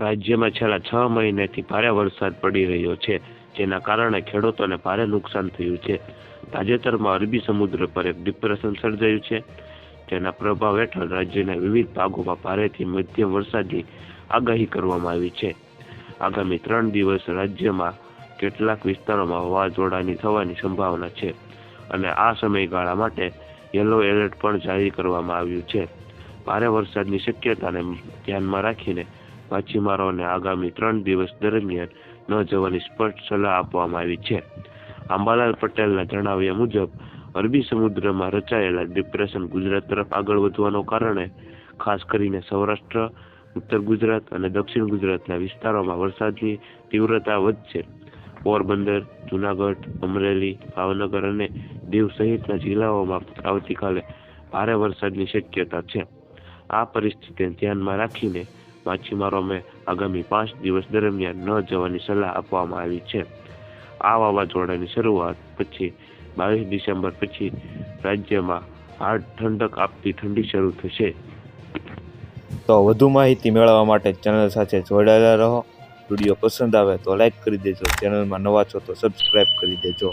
રાજ્યમાં છેલ્લા છ મહિનાથી ભારે વરસાદ પડી રહ્યો છે, જેના કારણે ખેડૂતોને ભારે નુકસાન થયું છે. તાજેતરમાં અરબી સમુદ્ર પર એક ડિપ્રેશન સર્જાયું છે, જેના પ્રભાવ હેઠળ રાજ્યના વિવિધ ભાગોમાં ભારેથી મધ્યમ વરસાદની આગાહી કરવામાં આવી છે. આગામી ત્રણ દિવસ રાજ્યમાં કેટલાક વિસ્તારોમાં વાવાઝોડાની થવાની સંભાવના છે અને આ સમયગાળા માટે યલો એલર્ટ પણ જારી કરવામાં આવ્યું છે. ભારે વરસાદની શક્યતાને ધ્યાનમાં રાખીને માછીમારોને આગામી ત્રણ દિવસ દરમિયાન ન જવાની સ્પષ્ટ સલાહ આપવામાં આવી છે. આંબાલાલ પટેલના જણાવ્યા મુજબ, અરબી સમુદ્રમાં રચાયેલા ડિપ્રેશન ગુજરાત તરફ આગળ વધવાનો કારણે, ખાસ કરીને સૌરાષ્ટ્ર, ઉત્તર ગુજરાત અને દક્ષિણ ગુજરાતના વિસ્તારોમાં વરસાદની તીવ્રતા વધશે. પોરબંદર, જુનાગઢ, અમરેલી, ભાવનગર અને દીવ સહિતના જિલ્લાઓમાં આવતીકાલે ભારે વરસાદની શક્યતા છે. આ પરિસ્થિતિને ધ્યાનમાં રાખીને માછીમારોને આગામી પાંચ દિવસ દરમિયાન ન જવાની સલાહ આપવામાં આવી છે. આ વાવાઝોડાની શરૂઆત પછી બાવીસ ડિસેમ્બર પછી રાજ્યમાં હાર્ડ ઠંડક આપતી ઠંડી શરૂ થશે. તો વધુ માહિતી મેળવવા માટે ચેનલ સાથે જોડાયેલા રહો. વીડિયો પસંદ આવે તો લાઈક કરી દેજો. ચેનલમાં નવા છો તો સબસ્ક્રાઈબ કરી દેજો.